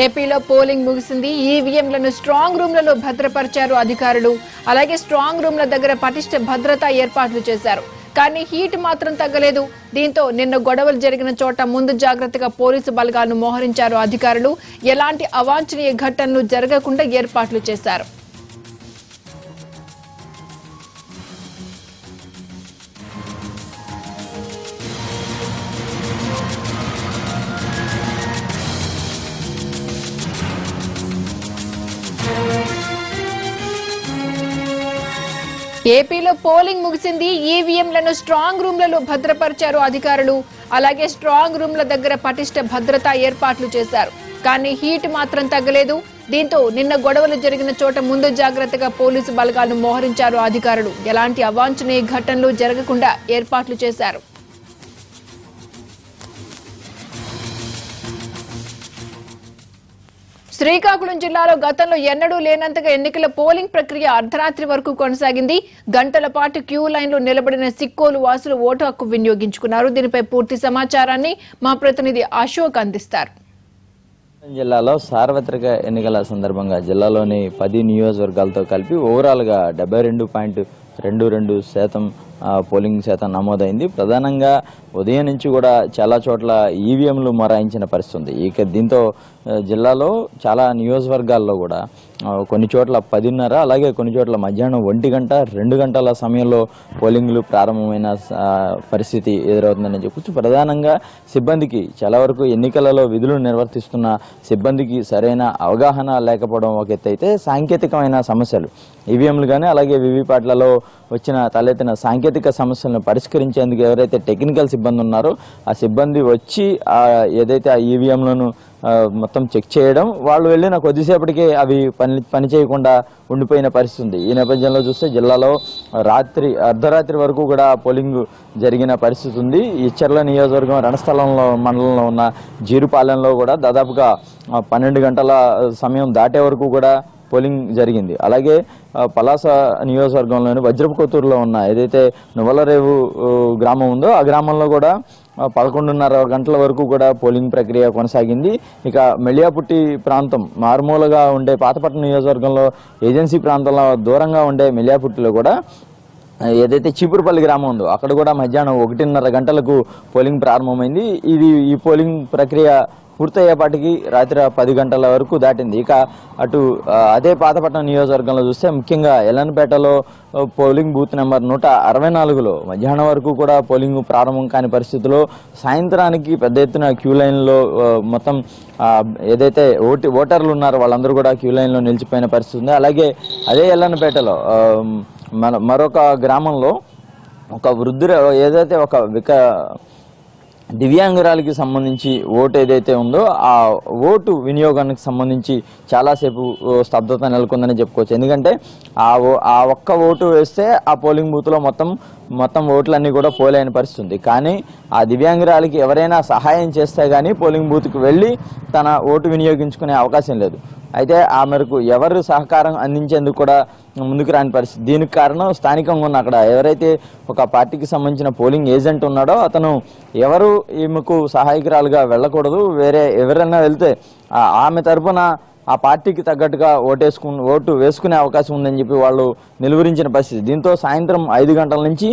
ఏపీలో పోలింగ్ ముగిసింది. ఈవీఎంలను స్ట్రాంగ్ రూమ్లలో భద్రపరిచారు అధికారులు. అలాగే స్ట్రాంగ్ రూమ్ల దగ్గర పటిష్ట భద్రతా ఏర్పాట్లు చేశారు. కానీ హీట్ మాత్రం తగ్గలేదు. దీంతో నిన్న గొడవలు జరిగిన చోట ముందు జాగ్రత్తగా పోలీసు బలగాలను మోహరించారు అధికారులు. ఎలాంటి అవాంఛనీయ ఘటనలు జరగకుండా ఏర్పాట్లు చేశారు. ఏపీలో పోలింగ్ ముగిసింది. ఈవీఎంలను స్ట్రాంగ్ రూమ్లలో భద్రపరిచారు అధికారులు. అలాగే స్ట్రాంగ్ రూమ్ల దగ్గర పటిష్ట భద్రతా ఏర్పాట్లు చేశారు. కానీ హీట్ మాత్రం తగ్గలేదు. దీంతో నిన్న గొడవలు జరిగిన చోట ముందు జాగ్రత్తగా పోలీసు బలగాలను మోహరించారు అధికారులు. ఎలాంటి అవాంఛనీయ ఘటనలు జరగకుండా ఏర్పాట్లు చేశారు. శ్రీకాకుళం జిల్లాలో గతంలో ఎన్నడూ లేనంతగా ఎన్నికల పోలింగ్ ప్రక్రియ అర్ధరాత్రి వరకు కొనసాగింది. గంటల పాటు క్యూ లైన్లో నిలబడిన సిక్కోలు వాసులు ఓటు హక్కు వినియోగించుకున్నారు. దీనిపై పూర్తి సమాచారాన్ని మా ప్రతినిధి అశోక్ అందిస్తారు. జిల్లాలో సార్వత్రిక ఎన్నికల సందర్భంగా జిల్లాలోని పది నియోజకవర్గాలతో కలిపి ఓవరాల్గా డెబ్బై రెండు పాయింట్ రెండు రెండు శాతం పోలింగ్ శాతం నమోదైంది. ప్రధానంగా ఉదయం నుంచి కూడా చాలా చోట్ల ఈవీఎంలు మొరాయించిన పరిస్థితి ఉంది ఇక దీంతో జిల్లాలో చాలా నియోజకవర్గాల్లో కూడా కొన్ని చోట్ల పదిన్నర అలాగే కొన్ని చోట్ల మధ్యాహ్నం ఒంటి గంట రెండు గంటల సమయంలో పోలింగ్లు ప్రారంభమైన పరిస్థితి ఎదురవుతుందని చెప్పొచ్చు. ప్రధానంగా సిబ్బందికి చాలా వరకు ఎన్నికలలో విధులు నిర్వర్తిస్తున్న సిబ్బందికి సరైన అవగాహన లేకపోవడం ఒక అయితే సాంకేతికమైన సమస్యలు. ఈవీఎంలు కానీ అలాగే వివిపాట్లలో వచ్చిన తలెత్తిన సాంకేతిక సమస్యలను పరిష్కరించేందుకు ఎవరైతే టెక్నికల్ సిబ్బంది ఉన్నారో ఆ సిబ్బంది వచ్చి ఏదైతే ఆ ఈవీఎంలను మొత్తం చెక్ చేయడం. వాళ్ళు వెళ్ళిన కొద్దిసేపటికే అవి పని పని చేయకుండా ఉండిపోయిన పరిస్థితి ఉంది. ఈ నేపథ్యంలో చూస్తే జిల్లాలో రాత్రి అర్ధరాత్రి వరకు కూడా పోలింగ్ జరిగిన పరిస్థితి ఉంది. ఇచ్చర్ల నియోజకవర్గం రణస్థలంలో మండలంలో ఉన్న జీరుపాలెంలో కూడా దాదాపుగా పన్నెండు గంటల సమయం దాటే వరకు కూడా పోలింగ్ జరిగింది. అలాగే పలాస నియోజకవర్గంలోని వజ్రపు కొత్తూరులో ఉన్న ఏదైతే నువ్వలరేవు గ్రామం ఉందో ఆ గ్రామంలో కూడా పదకొండున్నర గంటల వరకు కూడా పోలింగ్ ప్రక్రియ కొనసాగింది. ఇక మెళియాపుట్టి ప్రాంతం మారుమూలగా ఉండే పాతపట్నం నియోజకవర్గంలో ఏజెన్సీ ప్రాంతంలో దూరంగా ఉండే మెళియాపుట్టిలో కూడా ఏదైతే చీపురుపల్లి గ్రామం ఉందో అక్కడ కూడా మధ్యాహ్నం ఒకటిన్నర గంటలకు పోలింగ్ ప్రారంభమైంది. ఇది ఈ పోలింగ్ ప్రక్రియ పూర్తయ్యేపాటికి రాత్రి పది గంటల వరకు దాటింది. ఇక అటు అదే పాతపట్నం నియోజకవర్గంలో చూస్తే ముఖ్యంగా ఎలన్పేటలో పోలింగ్ బూత్ నెంబర్ నూట అరవై నాలుగులో మధ్యాహ్నం వరకు కూడా పోలింగ్ ప్రారంభం కాని పరిస్థితిలో సాయంత్రానికి పెద్ద ఎత్తున క్యూ లైన్లో మొత్తం ఏదైతే ఓటి ఓటర్లు ఉన్నారో వాళ్ళందరూ కూడా క్యూ లైన్లో నిలిచిపోయిన పరిస్థితి ఉంది. అలాగే అదే ఎల్లన్నపేటలో మన మరొక గ్రామంలో ఒక వృద్ధుర ఏదైతే ఒక విక దివ్యాంగురాలకి సంబంధించి ఓటు ఏదైతే ఉందో ఆ ఓటు వినియోగానికి సంబంధించి చాలాసేపు స్తబ్దత నెలకొందని చెప్పుకోవచ్చు. ఎందుకంటే ఆ ఓ ఆ ఒక్క ఓటు వేస్తే ఆ పోలింగ్ బూత్లో మొత్తం మొత్తం ఓట్లన్నీ కూడా పోలేని పరిస్థితుంది కానీ ఆ దివ్యాంగురాలకి ఎవరైనా సహాయం చేస్తే కానీ పోలింగ్ బూత్కి వెళ్ళి తన ఓటు వినియోగించుకునే అవకాశం లేదు. అయితే ఆ మేరకు ఎవరు సహకారం అందించేందుకు కూడా ముందుకు రాని పరిస్థితి. దీనికి కారణం స్థానికంగా ఉన్న అక్కడ ఎవరైతే ఒక పార్టీకి సంబంధించిన పోలింగ్ ఏజెంట్ ఉన్నాడో అతను ఎవరు ఈమెకు సహాయకురాలుగా వెళ్ళకూడదు వేరే ఎవరైనా వెళ్తే ఆమె తరపున ఆ పార్టీకి తగ్గట్టుగా ఓటేసుకు ఓటు వేసుకునే అవకాశం ఉందని చెప్పి వాళ్ళు నిలువరించిన పరిస్థితి. దీంతో సాయంత్రం ఐదు గంటల నుంచి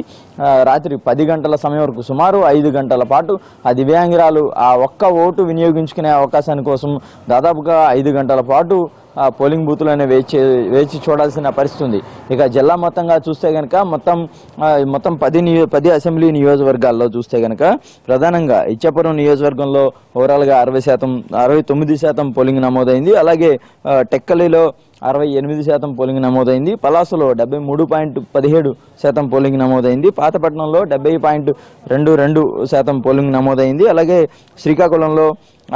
రాత్రి పది గంటల సమయం వరకు సుమారు ఐదు గంటల పాటు ఆ దివ్యాంగురాలు ఆ ఒక్క ఓటు వినియోగించుకునే అవకాశాని కోసం దాదాపుగా ఐదు గంటల పాటు పోలింగ్ బూత్లోనే వేచి వేచి చూడాల్సిన పరిస్థితి ఉంది. ఇక జిల్లా మొత్తంగా చూస్తే కనుక మొత్తం మొత్తం పది నియో పది అసెంబ్లీ నియోజకవర్గాల్లో చూస్తే కనుక ప్రధానంగా ఇచ్చాపురం నియోజకవర్గంలో ఓవరాల్గా అరవై శాతం అరవై తొమ్మిది శాతం పోలింగ్ నమోదైంది. అలాగే టెక్కలిలో అరవై ఎనిమిది శాతం పోలింగ్ నమోదైంది. పలాసలో డెబ్బై మూడు పాయింట్ పదిహేడు శాతం పోలింగ్ నమోదైంది. పాతపట్నంలో డెబ్బై పాయింట్ రెండు రెండు శాతం పోలింగ్ నమోదైంది. అలాగే శ్రీకాకుళంలో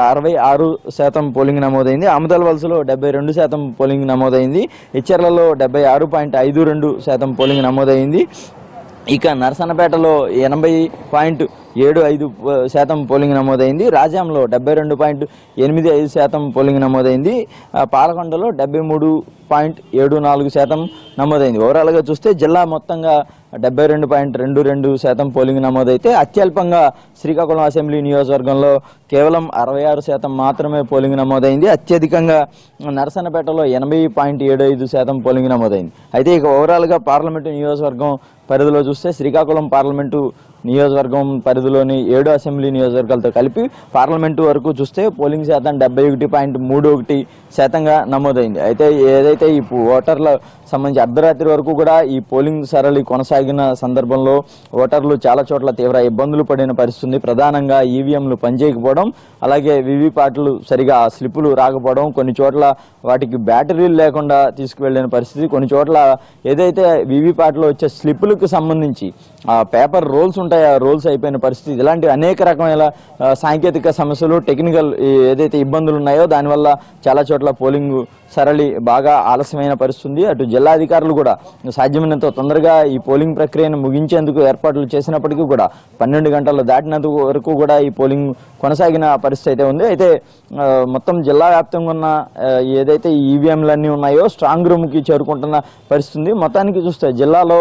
అరవై ఆరు శాతం పోలింగ్ నమోదైంది. అమదల్ వలసలో డెబ్బై రెండు శాతం పోలింగ్ నమోదైంది. ఇచ్చర్లలో డెబ్బై ఆరు పాయింట్ ఐదు రెండు శాతం పోలింగ్ నమోదైంది. ఇక నరసన్నపేటలో ఎనభై పాయింట్ ఏడు ఐదు శాతం పోలింగ్ నమోదైంది. రాజాంలో డెబ్బై రెండు పాయింట్ ఎనిమిది ఐదు శాతం పోలింగ్ నమోదైంది. పాలకొండలో డెబ్బై మూడు పాయింట్ ఏడు నాలుగు శాతం నమోదైంది. ఓవరాల్గా చూస్తే జిల్లా మొత్తంగా డెబ్బై రెండు పాయింట్ రెండు రెండు శాతం పోలింగ్ నమోదైతే అత్యల్పంగా శ్రీకాకుళం అసెంబ్లీ నియోజకవర్గంలో కేవలం అరవై ఆరు శాతం మాత్రమే పోలింగ్ నమోదైంది. అత్యధికంగా నరసన్నపేటలో ఎనభై పాయింట్ ఏడు ఐదు శాతం పోలింగ్ నమోదైంది. అయితే ఇక ఓవరాల్గా పార్లమెంటు నియోజకవర్గం పరిధిలో చూస్తే శ్రీకాకుళం పార్లమెంటు నియోజకవర్గం పరిధిలోని ఏడు అసెంబ్లీ నియోజకవర్గాలతో కలిపి పార్లమెంటు వరకు చూస్తే పోలింగ్ శాతం డెబ్బై ఒకటి పాయింట్ మూడు ఒకటి శాతంగా నమోదైంది. అయితే ఏదైతే ఈ ఓటర్ల సంబంధించి అర్ధరాత్రి వరకు కూడా ఈ పోలింగ్ సరళి కొనసాగిన సందర్భంలో ఓటర్లు చాలా చోట్ల తీవ్ర ఇబ్బందులు పడిన పరిస్థితి ప్రధానంగా ఈవీఎంలు పనిచేయకపోవడం అలాగే వివిపాట్లు సరిగా స్లిప్పులు రాకపోవడం కొన్ని చోట్ల వాటికి బ్యాటరీలు లేకుండా తీసుకువెళ్ళిన పరిస్థితి కొన్ని చోట్ల ఏదైతే వివిపాట్లో వచ్చే స్లిప్పులకు సంబంధించి. ఆ పేపర్ రోల్స్ ఉంటాయి ఆ రోల్స్ అయిపోయిన పరిస్థితి. ఇలాంటి అనేక రకమైన సాంకేతిక సమస్యలు టెక్నికల్ ఏదైతే ఇబ్బందులు ఉన్నాయో దానివల్ల చాలా చోట్ల పోలింగ్ సరళి బాగా ఆలస్యమైన పరిస్థితుంది. అటు జిల్లా అధికారులు కూడా సాధ్యమైనంత తొందరగా ఈ పోలింగ్ ప్రక్రియను ముగించేందుకు ఏర్పాట్లు చేసినప్పటికీ కూడా పన్నెండు గంటలు దాటినంత వరకు కూడా ఈ పోలింగ్ కొనసాగిన పరిస్థితి అయితే ఉంది. అయితే మొత్తం జిల్లా వ్యాప్తంగా ఉన్న ఏదైతే ఈవీఎంలన్నీ ఉన్నాయో స్ట్రాంగ్ రూమ్కి చేరుకుంటున్న పరిస్థితి ఉంది. మొత్తానికి చూస్తే జిల్లాలో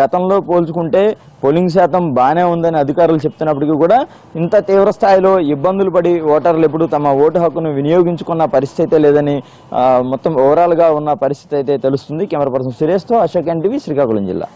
గతంలో పోల్చుకుంటే పోలింగ్ శాతం బాగానే ఉందని అధికారులు చెప్తున్నప్పటికీ కూడా ఇంత తీవ్ర స్థాయిలో ఇబ్బందులు పడి ఓటర్లు ఎప్పుడు తమ ఓటు హక్కును వినియోగించుకున్న పరిస్థితి అయితే లేదని మొత్తం ఓవరాల్గా ఉన్న పరిస్థితి అయితే తెలుస్తుంది. కెమెరా పర్సన్ సురేష్తో అశోక్ ఎన్టీవీ శ్రీకాకుళం జిల్లా.